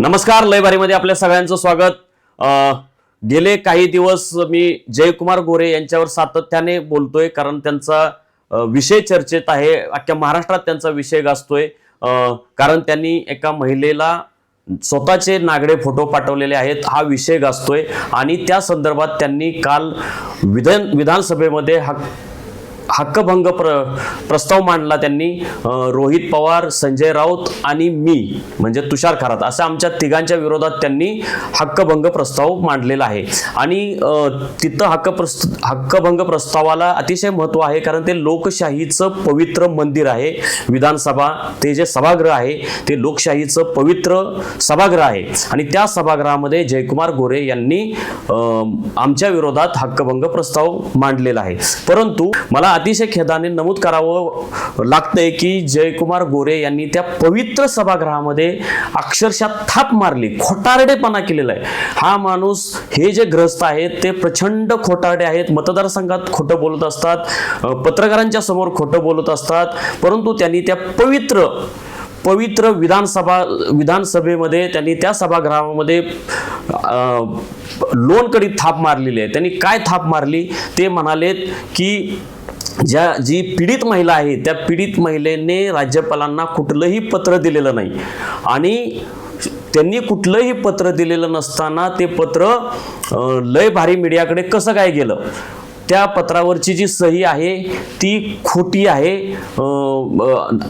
नमस्कार लयबारीमध्ये आपल्या सगळ्यांचं स्वागत. गेले काही दिवस मी जयकुमार गोरे यांच्यावर सातत्याने बोलतोय कारण त्यांचा विषय चर्चेत आहे. अख्ख्या महाराष्ट्रात त्यांचा विषय गाजतोय. कारण त्यांनी एका महिलेला स्वतःचे नागडे फोटो पाठवलेले आहेत. हा विषय गाजतोय आणि त्या संदर्भात त्यांनी काल विधान विधानसभेमध्ये हा हक्कभंग प्र प्रस्ताव मांडला त्यांनी रोहित पवार संजय राऊत आणि मी म्हणजे तुषार खरात असं आमच्या तिघांच्या विरोधात त्यांनी हक्कभंग प्रस्ताव मांडलेला आहे. आणि तिथं हक्क प्रस्त हक्कभंग प्रस्तावाला अतिशय महत्त्व आहे कारण ते लोकशाहीचं पवित्र मंदिर आहे. विधानसभा ते जे सभागृह आहे ते लोकशाहीचं पवित्र सभागृह आहे. आणि त्या सभागृहामध्ये जयकुमार गोरे यांनी आमच्या विरोधात हक्कभंग प्रस्ताव मांडलेला आहे. परंतु मला अतिशय खेदाने नमूद करावं लागतंय की जयकुमार गोरे यांनी त्या पवित्र सभागृहामध्ये अक्षरशः थाप मारली खोटारडेपणा केलेला आहे हा माणूस हे जे ग्रस्त आहेत ते प्रचंड खोटारडे आहेत. मतदारसंघात खोटं बोलत असतात पत्रकारांच्या समोर खोटं बोलत असतात परंतु त्यांनी त्या पवित्र पवित्र विधानसभा विधानसभेमध्ये त्यांनी त्या सभागृहामध्ये अं, लोणकडी थाप मारलेली आहे. त्यांनी काय थाप मारली? ते म्हणालेत की ज्या जी पीडित महिला आहे त्या पीडित महिलेने राज्यपालांना कुठलंही पत्र दिलेलं नाही. आणि त्यांनी कुठलंही पत्र दिलेलं नसताना ते पत्र लय भारी मीडियाकडे कसं काय गेलं? त्या पत्रावरची जी सही आहे ती खोटी आहे.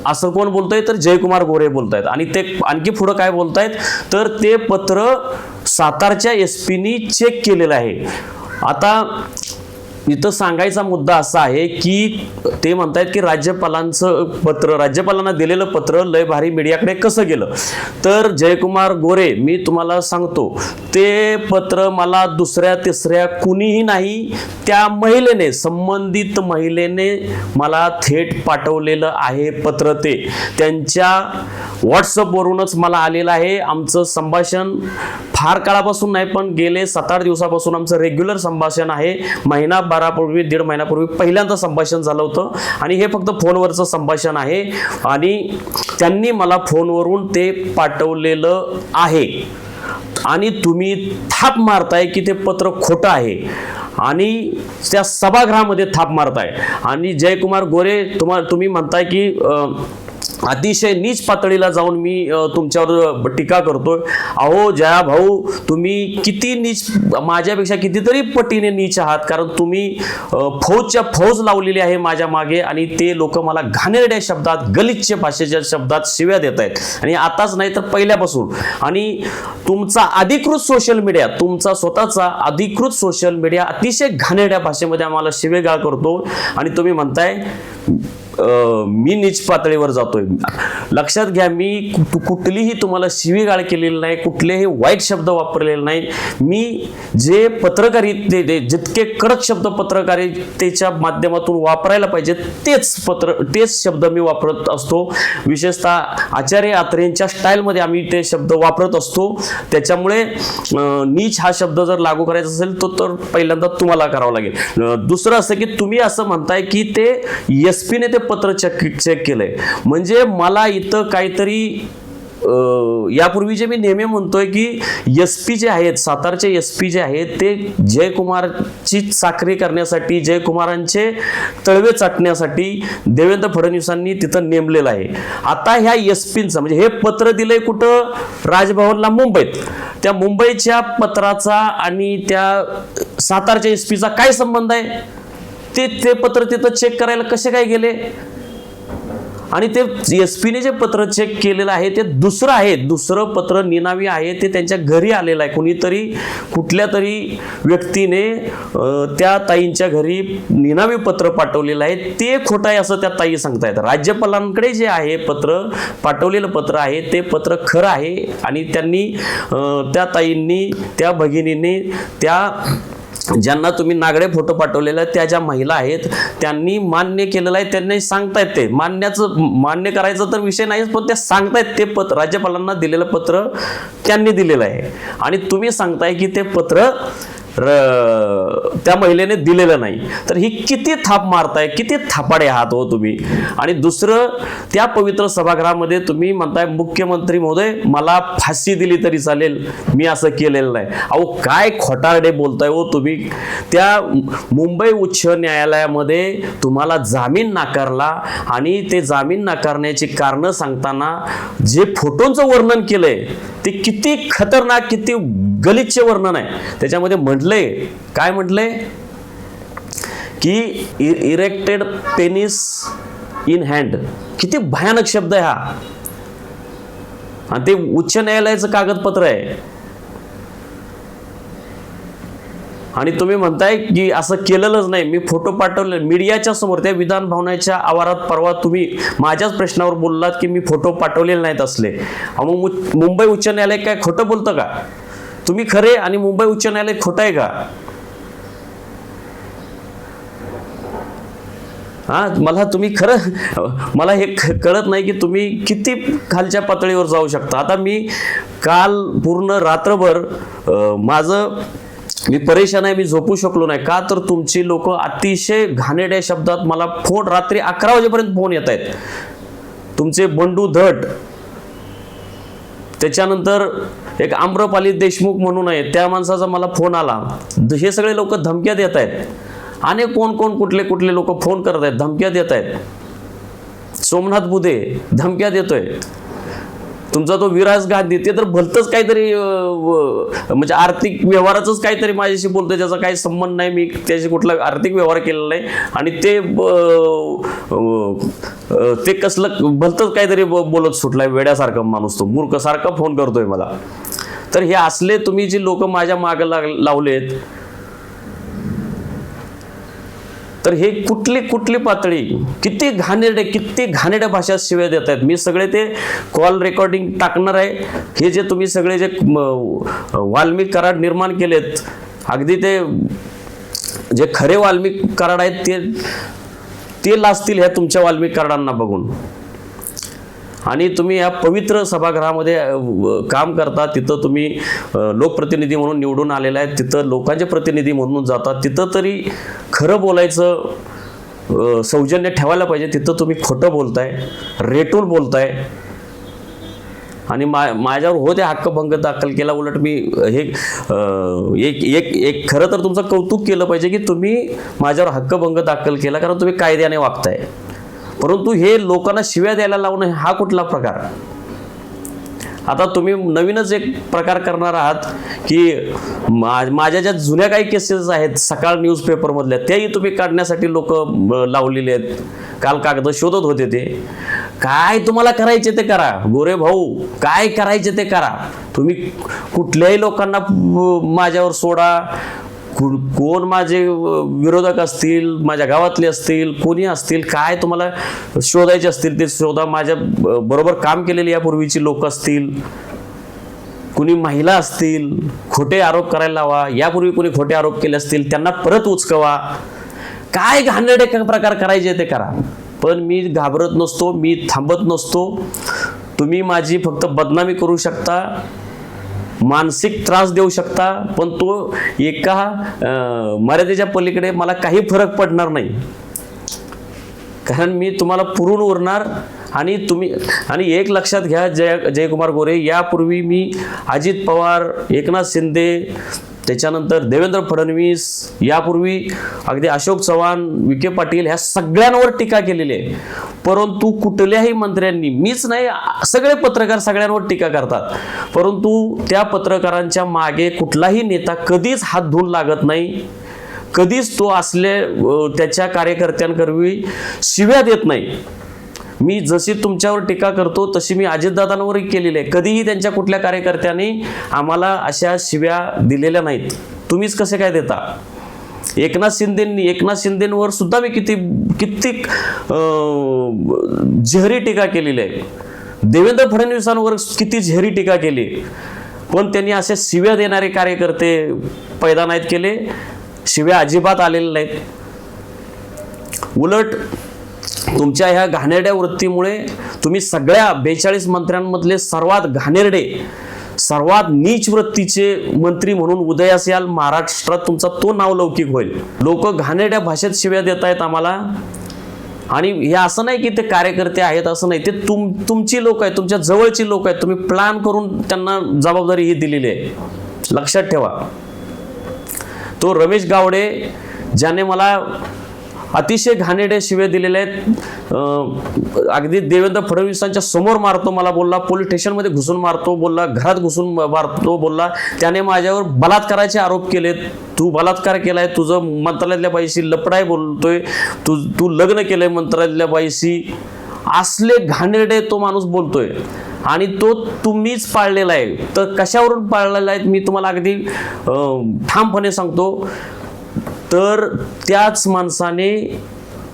असं कोण बोलतंय? तर जयकुमार गोरे बोलतायत. आणि ते आणखी पुढं काय बोलतायत? तर ते पत्र सातारच्या एस पीनी चेक केलेलं आहे. आता इथं सांगायचा मुद्दा असा आहे की ते म्हणतायत की राज्यपालांचं पत्र राज्यपालांना दिलेलं पत्र लय भारी मीडियाकडे कसं गेलं? तर जयकुमार गोरे मी तुम्हाला सांगतो ते पत्र मला दुसऱ्या तिसऱ्या कुणीही नाही त्या महिलेने संबंधित महिलेने मला थेट पाठवलेलं आहे पत्र ते. त्यांच्या व्हॉट्सअपवरूनच मला आलेलं आहे. आमचं संभाषण फार काळापासून नाही पण गेले सात आठ दिवसापासून आमचं रेग्युलर संभाषण आहे. महिना बारापूर्वी दीड महिन्यापूर्वी पहिल्यांदा संभाषण झालं होतं. आणि हे फक्त फोनवरचं संभाषण आहे. आणि त्यांनी मला फोनवरून ते पाठवलेलं आहे. आणि तुम्ही थाप मारताय की ते पत्र खोटं आहे. आणि त्या सभागृहामध्ये थाप मारताय. आणि जयकुमार गोरे तुम्हाला तुम्ही म्हणताय की अतिशय नीच पातळीला जाऊन मी तुमच्यावर टीका करतोय. अहो जया भाऊ तुम्ही किती नीच माझ्यापेक्षा कितीतरी पटीने नीच आहात कारण तुम्ही फौजच्या फौज लावलेली आहे माझ्या मागे आणि ते लोक मला घाणेरड्या शब्दात गलिच्छ भाषेच्या शब्दात शिव्या देत आहेत. आणि आताच नाही तर पहिल्यापासून. आणि तुमचा अधिकृत सोशल मीडिया तुमचा स्वतःचा अधिकृत सोशल मीडिया अतिशय घाणेरड्या भाषेमध्ये आम्हाला शिवेगाळ करतो. आणि तुम्ही म्हणताय मी नीच पातळीवर जातोय. लक्षात घ्या मी कुठलीही तुम्हाला शिवीगाळ केलेली नाही कुठलेही वाईट शब्द वापरलेले नाही. मी जे पत्रकारिते ते- जितके कडक शब्द पत्रकारितेच्या माध्यमातून वापरायला पाहिजे तेच पत्र तेच शब्द मी वापरत असतो. विशेषतः आचार्य आत्रेंच्या स्टाईलमध्ये आम्ही ते शब्द वापरत असतो. त्याच्यामुळे नीच हा शब्द जर लागू करायचा असेल तो तर पहिल्यांदा तुम्हाला करावा लागेल. दुसरं असं की तुम्ही असं म्हणताय की ते एस पीने ते पत्र चेक चेक केलंय. म्हणजे मला इथं काहीतरी अं, यापूर्वी जे मी नेहमी म्हणतोय की एस पी जे आहेत सातारचे एस पी जे आहेत ते जयकुमारची साखरी करण्यासाठी जयकुमारांचे तळवे चाटण्यासाठी देवेंद्र फडणवीसांनी तिथं नेमलेलं आहे. आता ह्या एस पींचं म्हणजे हे पत्र दिलंय कुठं? राजभवनला मुंबईत. त्या मुंबईच्या पत्राचा आणि त्या सातारच्या एस पीचा काय संबंध आहे? ते ते पत्र तिथं चेक करायला कसे काय गेले? आणि ते एस पीने जे पत्र चेक केलेलं आहे ते दुसरं आहे. दुसरं पत्र निनावी आहे ते त्यांच्या घरी आलेलं आहे. कुणीतरी कुठल्या तरी व्यक्तीने त्या ताईंच्या घरी निनावी पत्र पाठवलेलं आहे. ते खोटं आहे असं त्या ताई सांगतायत. राज्यपालांकडे जे आहे पत्र पाठवलेलं पत्र आहे ते पत्र खरं आहे. आणि त्यांनी त्या ताईंनी त्या भगिनींनी त्या ज्यांना तुम्ही नागडे फोटो पाठवलेले आहेत त्या ज्या महिला आहेत त्यांनी मान्य केलेलं आहे त्यांनी सांगतायत ते. मान्याचं मान्य करायचं तर विषय नाहीच पण ते सांगतायत ते पत्र. राज्यपालांना दिलेलं पत्र त्यांनी दिलेलं आहे. आणि तुम्ही सांगताय की ते पत्र र- त्या महिलेने दिलेलं नाही. तर ही किती थाप मारताय किती थापाडे आहात हो तुम्ही? आणि दुसरं त्या पवित्र सभागृहामध्ये तुम्ही म्हणताय मुख्यमंत्री महोदय मला फाशी दिली तरी चालेल मी असं केलेलं नाही. अहो काय खोटारडे बोलताय हो तुम्ही. त्या मुंबई उच्च न्यायालयामध्ये तुम्हाला जामीन नाकारला आणि ते जामीन नाकारण्याची कारणं सांगताना जे फोटोंचं वर्णन केलंय ते किती खतरनाक किती गलिच्छ वर्णन आहे. त्याच्यामध्ये म्हटले काय म्हटले? की इरेक्टेड पेनिस इन हँड किती भयानक शब्द आहे हा. आणि ते उच्च न्यायालयाचं कागदपत्र आहे. आणि तुम्ही म्हणताय की असं केलेलंच नाही. मी फोटो पाठवले. मीडियाच्या समोर त्या विधान भवनाच्या आवारात परवा तुम्ही माझ्याच प्रश्नावर बोललात की मी फोटो पाठवलेले नाहीत असले. मग मुंबई उच्च न्यायालय काय खोटं बोलतं का? तुम्ही खरे आणि मुंबई उच्च न्यायालय खोटं आहे का? हा मला तुम्ही खरं मला हे कळत नाही की तुम्ही किती खालच्या पातळीवर जाऊ शकता. आता मी काल पूर्ण रात्रभर माझं मी परेशान आहे मी झोपू शकलो नाही. का तर तुमची लोक अतिशय घाणेड्या शब्दात मला फोन रात्री अकरा वाजेपर्यंत फोन येत आहेत. तुमचे बंडू धट त्याच्यानंतर एक आम्रपाली देशमुख म्हणून आहे त्या माणसाचा मला फोन आला. हे सगळे लोक धमक्या देत आहेत. आणि कोण कोण कुठले कुठले लोक फोन करत आहेत धमक्या देत आहेत. सोमनाथ बुधे धमक्या देतोय. तुमचा तो विराज गांधी ते तर भलतंच काहीतरी म्हणजे आर्थिक व्यवहाराचंच काहीतरी माझ्याशी बोलतोय त्याचा काही संबंध नाही मी त्याशी कुठला आर्थिक व्यवहार केलेला नाही. आणि ते ते कसलं भलतंच काहीतरी ब- बोलत सुटलाय वेड्यासारखा माणूस तो मूर्खसारखा फोन करतोय मला. तर हे असले तुम्ही जी लोक माझ्या मागं लाग लावलेत तर हे कुठली कुठली पातळी किती घाणेरडे किती घाणेरड्या भाषा शिव्या देत आहेत? मी सगळे ते कॉल रेकॉर्डिंग टाकणार आहे. हे जे तुम्ही सगळे जे वाल्मिक कराड निर्माण केलेत अगदी ते जे खरे वाल्मिक कराड आहेत ते ते लाजतील ह्या तुमच्या वाल्मिक कराडांना बघून. आणि तुम्ही या पवित्र सभागृहामध्ये काम करता तिथं तुम्ही लोकप्रतिनिधी म्हणून निवडून आलेला आहे. तिथं लोकांचे प्रतिनिधी म्हणून जातात. तिथं तरी खरं बोलायचं सौजन्य ठेवायला पाहिजे. तिथं तुम्ही खोटं बोलताय रेटून बोलताय. आणि मा माझ्यावर होते हक्कभंग दाखल केला. उलट मी हे एक एक एक खरं तर तुमचं कौतुक केलं पाहिजे की तुम्ही माझ्यावर हक्कभंग दाखल केला. कारण तुम्ही कायद्याने वागताय. परंतु हे लोकांना शिव्या द्यायला लावणं हा कुठला प्रकार? आता तुम्ही नवीनच एक प्रकार करणार आहात की मा- माझ्या ज्या जुन्या काही केसेस आहेत सकाळ न्यूजपेपरमधल्या त्याही तुम्ही काढण्यासाठी लोक लावलेले आहेत. काल कागद शोधत होते ते. काय तुम्हाला करायचे ते करा. गोरे भाऊ काय करायचे ते करा. तुम्ही कुठल्याही लोकांना माझ्यावर सोडा. कोण माझे विरोधक असतील माझ्या गावातले असतील कोणी असतील काय तुम्हाला शोधायचे असतील ते शोधा माझ्या ब- बरोबर काम केलेले यापूर्वीची लोक असतील. कुणी महिला असतील खोटे आरोप करायला लावा. यापूर्वी कुणी खोटे आरोप केले असतील त्यांना परत उचकवा. काय घाणेरडे क- प्रकार करायचे ते करा. पण मी घाबरत नसतो मी थांबत नसतो. तुम्ही माझी फक्त बदनामी करू शकता. मानसिक त्रास देऊ शकता पण तो एका मर्यादेच्या पलीकडे मला काही फरक पडणार नाही. कारण मी तुम्हाला पुरून उरणार आणि तुम्ही आणि एक लक्षात घ्या जय जयकुमार गोरे यापूर्वी मी अजित पवार एकनाथ शिंदे त्याच्यानंतर देवेंद्र फडणवीस यापूर्वी अगदी अशोक चव्हाण विखे पाटील ह्या सगळ्यांवर टीका केलेली आहे. परंतु कुठल्याही मंत्र्यांनी मीच नाही सगळे पत्रकार सगळ्यांवर टीका करतात. परंतु त्या पत्रकारांच्या मागे कुठलाही नेता कधीच हात धुवून लागत नाही. कधीच तो असले त्याच्या कार्यकर्त्यांकरवी शिव्या देत नाही. मी जशी तुमच्यावर टीका करतो तशी मी अजितदादांवरही केलेली आहे. कधीही त्यांच्या कुठल्या कार्यकर्त्यांनी आम्हाला अशा शिव्या दिलेल्या नाहीत. तुम्हीच कसे काय देता? एकनाथ शिंदेंनी एकनाथ शिंदेंवर सुद्धा मी किती कित्येक झेहरी टीका केलेली आहे. देवेंद्र फडणवीसांवर किती झेरी टीका केली. पण त्यांनी असे शिव्या देणारे कार्यकर्ते पैदा नाहीत केले. शिव्या अजिबात आलेल्या नाहीत. उलट तुमच्या ह्या घाणेरड्या वृत्तीमुळे तुम्ही सगळ्या बेचाळीस मंत्र्यांमधले सर्वात घाणेरडे सर्वात नीच वृत्तीचे मंत्री म्हणून उदयास याल महाराष्ट्रात तुमचा तो नाव लौकिक होईल. लोक घाणेरड्या भाषेत शिव्या देत आहेत आम्हाला. आणि हे असं नाही की ते कार्यकर्ते आहेत असं नाही. ते तुम तुमची लोक आहेत तुमच्या जवळची लोक आहेत. तुम्ही प्लॅन करून त्यांना जबाबदारी ही दिलेली आहे. लक्षात ठेवा. तो रमेश गावडे ज्याने मला अतिशय घाणेरडे शिवे दिलेले आहेत. अगदी देवेंद्र फडणवीसांच्या समोर मारतो मला बोलला पोलीस स्टेशनमध्ये घुसून मारतो बोलला घरात घुसून मारतो बोलला. त्याने माझ्यावर बलात्काराचे आरोप केलेत. तू बलात्कार केलाय तुझं मंत्रालयातल्या बाईशी लपडाय बोलतोय. तू तू लग्न केलंय मंत्रालयातल्या बाईशी. असले घाणेरडे तो माणूस बोलतोय. आणि तो तुम्हीच पाळलेला आहे. तर कशावरून पाळलेला आहे मी तुम्हाला अगदी ठामपणे सांगतो. तर त्याच माणसाने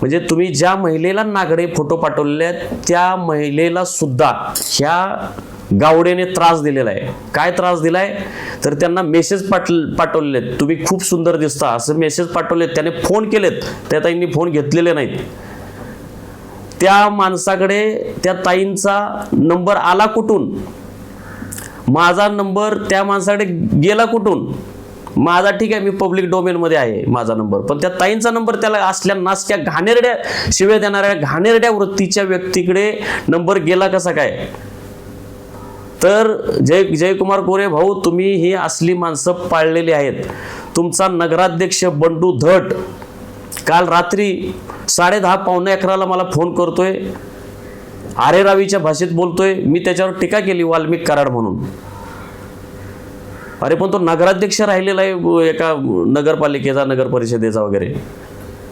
म्हणजे तुम्ही ज्या महिलेला नागडे फोटो पाठवलेले आहेत त्या महिलेला सुद्धा ह्या गावडेने त्रास दिलेला आहे. काय त्रास दिलाय? तर त्यांना मेसेज पाठ पाठवलेले आहेत. तुम्ही खूप सुंदर दिसता. असं मेसेज पाठवलेत त्याने फोन केलेत. त्या ताईंनी फोन घेतलेले नाहीत. त्या माणसाकडे त्या ताईंचा नंबर आला कुठून? माझा नंबर त्या माणसाकडे गेला कुठून? माझा ठीक आहे मी पब्लिक डोमेनमध्ये आहे माझा नंबर पण त्या ताईंचा नंबर त्याला असल्या नासक्या घाणेरड्या शिव्या देणाऱ्या घाणेरड्या वृत्तीच्या व्यक्तीकडे नंबर गेला कसा काय? तर जय जयकुमार गोरे भाऊ तुम्ही ही असली माणसं पाळलेली आहेत. तुमचा नगराध्यक्ष बंडू धट. काल रात्री साडे दहा पावणे अकराला मला फोन करतोय. आरे रावीच्या भाषेत बोलतोय. मी त्याच्यावर टीका केली वाल्मिक कराड म्हणून. अरे पण तो नगराध्यक्ष राहिलेला आहे एका नगरपालिकेचा नगर परिषदेचा वगैरे.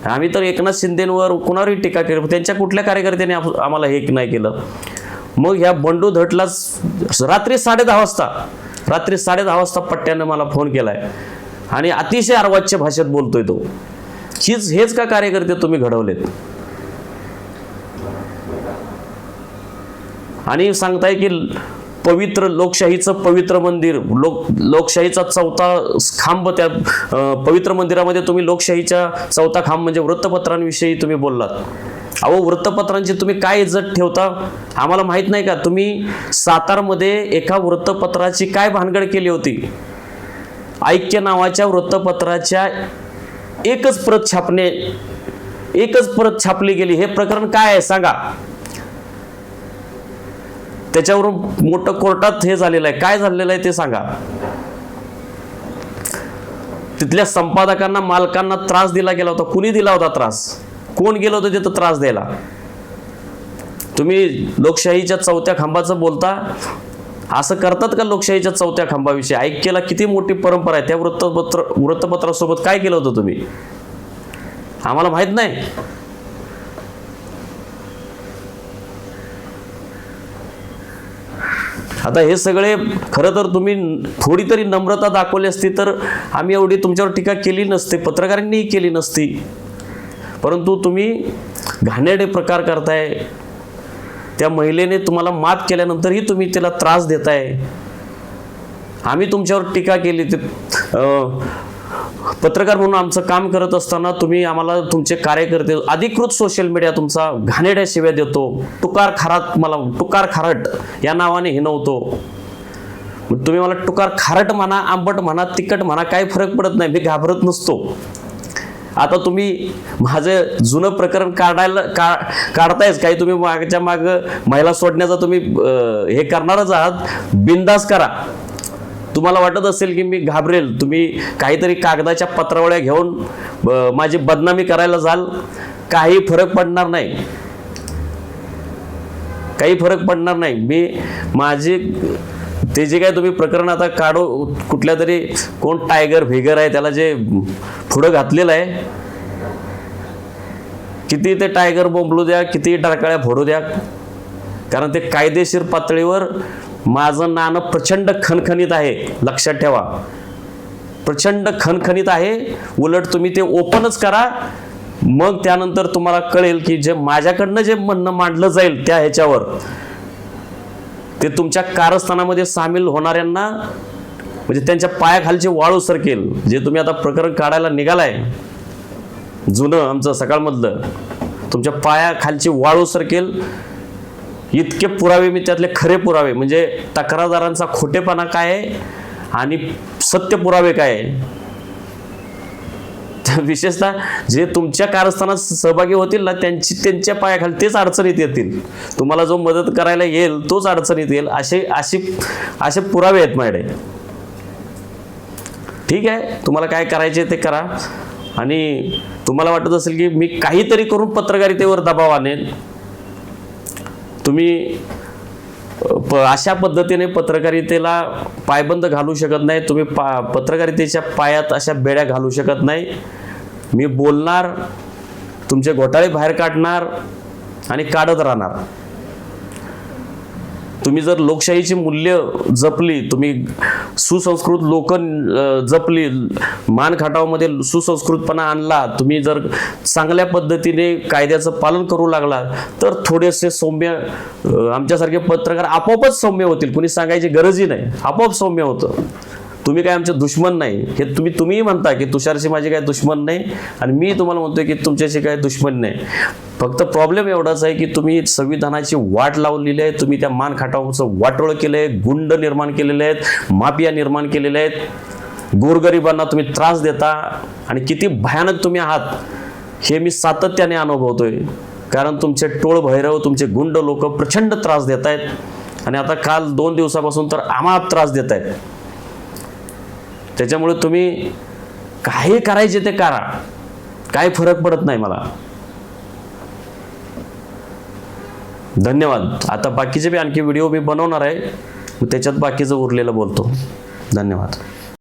आम्ही तर एकनाथ शिंदेवर कुणावरही टीका केली त्यांच्या कुठल्या कार्यकर्त्याने आम्हाला हे नाही केलं. मग ह्या बंडू धटलाच रात्री साडे दहा वाजता रात्री साडे दहा वाजता पट्ट्यानं मला फोन केलाय. आणि अतिशय अर्वाच्य भाषेत बोलतोय तो. हीच हेच का कार्यकर्ते तुम्ही घडवलेत? आणि सांगताय की पवित्र लोकशाहीचं पवित्र मंदिर लोक लोकशाहीचा चौथा खांब त्या पवित्र मंदिरामध्ये तुम्ही लोकशाहीच्या चौथा खांब म्हणजे वृत्तपत्रांविषयी तुम्ही बोललात. अहो वृत्तपत्रांची तुम्ही काय इज्जत ठेवता? आम्हाला माहीत नाही का? तुम्ही सातारमध्ये एका वृत्तपत्राची काय भानगड केली होती? ऐक्य नावाच्या वृत्तपत्राच्या एकच प्रत छापणे एकच प्रत छापली गेली. हे प्रकरण काय आहे? सांगा. त्याच्यावरून मोठं कोर्टात हे झालेलं आहे. काय झालेलं आहे ते सांगा. तिथल्या संपादकांना मालकांना त्रास दिला गेला होता. कुणी दिला होता त्रास? कोण गेलं होतं तिथं त्रास द्यायला? तुम्ही लोकशाहीच्या चौथ्या खांबाचं बोलता. असं करतात का लोकशाहीच्या चौथ्या खांबाविषयी? ऐक्यला किती मोठी परंपरा आहे. त्या वृत्तपत्र वृत्तपत्रासोबत काय केलं होतं तुम्ही? आम्हाला माहीत नाही. आता हे सगळे खरं तर तुम्ही थोडी तरी नम्रता दाखवली असती तर आम्ही एवढी तुमच्यावर टीका केली नसते पत्रकारांनीही केली नसती. परंतु तुम्ही घाणेरडे प्रकार करताय. त्या महिलेने तुम्हाला मात केल्यानंतरही तुम्ही तिला त्रास देताय. आम्ही तुमच्यावर टीका केली. ते पत्रकार म्हणून आमचं काम करत असताना तुम्ही आम्हाला तुमचे कार्यकर्ते अधिकृत सोशल मीडिया तुमचा घाणेड्या शिव्या देतो. टुकार खारात मला टुकार खारट या नावाने हिनवतो तुम्ही मला टुकार खारट म्हणा आंबट म्हणा तिखट म्हणा काही फरक पडत नाही मी घाबरत नसतो. आता तुम्ही माझं जुनं प्रकरण काढायला का काढतायच. काही तुम्ही मागच्या माग महिला सोडण्याचा तुम्ही हे करणारच आहात. बिंदास करा. तुम्हाला वाटत असेल की मी घाबरेल तुम्ही काहीतरी कागदाच्या पत्रावळ्या घेऊन माझी बदनामी करायला जाल? काही फरक पडणार नाही. काही फरक पडणार नाही. मी माझे ते जे काय तुम्ही प्रकरण आता काढू कुठल्या तरी कोण टायगर व्हिगर आहे त्याला जे पुढं घातलेलं आहे किती ते टायगर बोंबलू द्या किती टाळकाळ्या फोडू द्या कारण ते कायदेशीर पातळीवर माझं नाणं प्रचंड खणखणीत आहे. लक्षात ठेवा. प्रचंड खणखणीत आहे. उलट तुम्ही ते ओपनच करा. मग त्यानंतर तुम्हाला कळेल की जे माझ्याकडनं जे म्हणणं मांडलं जाईल त्या ह्याच्यावर ते तुमच्या कारस्थानामध्ये सामील होणाऱ्यांना म्हणजे त्यांच्या पायाखालचे वाळू सरकेल. जे तुम्ही आता प्रकरण काढायला निघालाय जुनं आमचं सकाळमधलं तुमच्या पायाखालची वाळू सरकेल. इतके पुरावे मी त्यातले खरे पुरावे म्हणजे तक्रारदारांचा खोटेपणा काय आहे आणि सत्य पुरावे काय आहे? विशेषतः जे तुमच्या कारस्थानात सहभागी होतील ना त्यांची त्यांच्या पायाखाली तेच अडचणीत येतील. तुम्हाला जो मदत करायला येईल तोच अडचणीत येईल असे अशी असे पुरावे आहेत माझ्याकडे. ठीक आहे तुम्हाला काय करायचे ते करा. आणि तुम्हाला वाटत असेल की मी काहीतरी करून पत्रकारितेवर दबाव आणेन. तुम्ही प अशा पद्धतीने पत्रकारितेला पायबंद घालू शकत नाही. तुम्ही पा पत्रकारितेच्या पायात अशा बेड्या घालू शकत नाही. मी बोलणार तुमचे घोटाळे बाहेर काढणार आणि काढत राहणार. तुम्ही जर लोकशाहीची मूल्य जपली तुम्ही सुसंस्कृत लोक जपली मानखाटावमध्ये सुसंस्कृतपणा आणला तुम्ही जर चांगल्या पद्धतीने कायद्याचं पालन करू लागला तर थोडेसे सौम्य आमच्यासारखे पत्रकार आपोआपच सौम्य होतील. कुणी सांगायची गरजही नाही. आपोआप सौम्य होतं. तुम्ही काय आमचे दुश्मन नाही हे तुम्ही तुम्हीही म्हणता की तुषारशी माझे काय दुश्मन नाही आणि मी तुम्हाला म्हणतोय की तुमच्याशी काय दुश्मन नाही. फक्त प्रॉब्लेम एवढाच आहे की तुम्ही संविधानाची वाट लावलेली आहे तुम्ही त्या मान खाटावचं वाटोळ केलं आहे गुंड निर्माण केलेले आहेत माफिया निर्माण केलेले आहेत. गोरगरिबांना तुम्ही त्रास देता आणि किती भयानक तुम्ही आहात हे मी सातत्याने अनुभवतोय. कारण तुमचे टोळ भैरव तुमचे गुंड लोक प्रचंड त्रास देत आहेत आणि आता काल दोन दिवसापासून तर आम्हाला त्रास देत आहेत त्याच्यामुळे तुम्ही काही करायचे ते करा. काही फरक पडत नाही मला. धन्यवाद. आता बाकीचे बी आणखी व्हिडिओ मी बनवणार आहे. मग त्याच्यात बाकीचं उरलेलं बोलतो. धन्यवाद.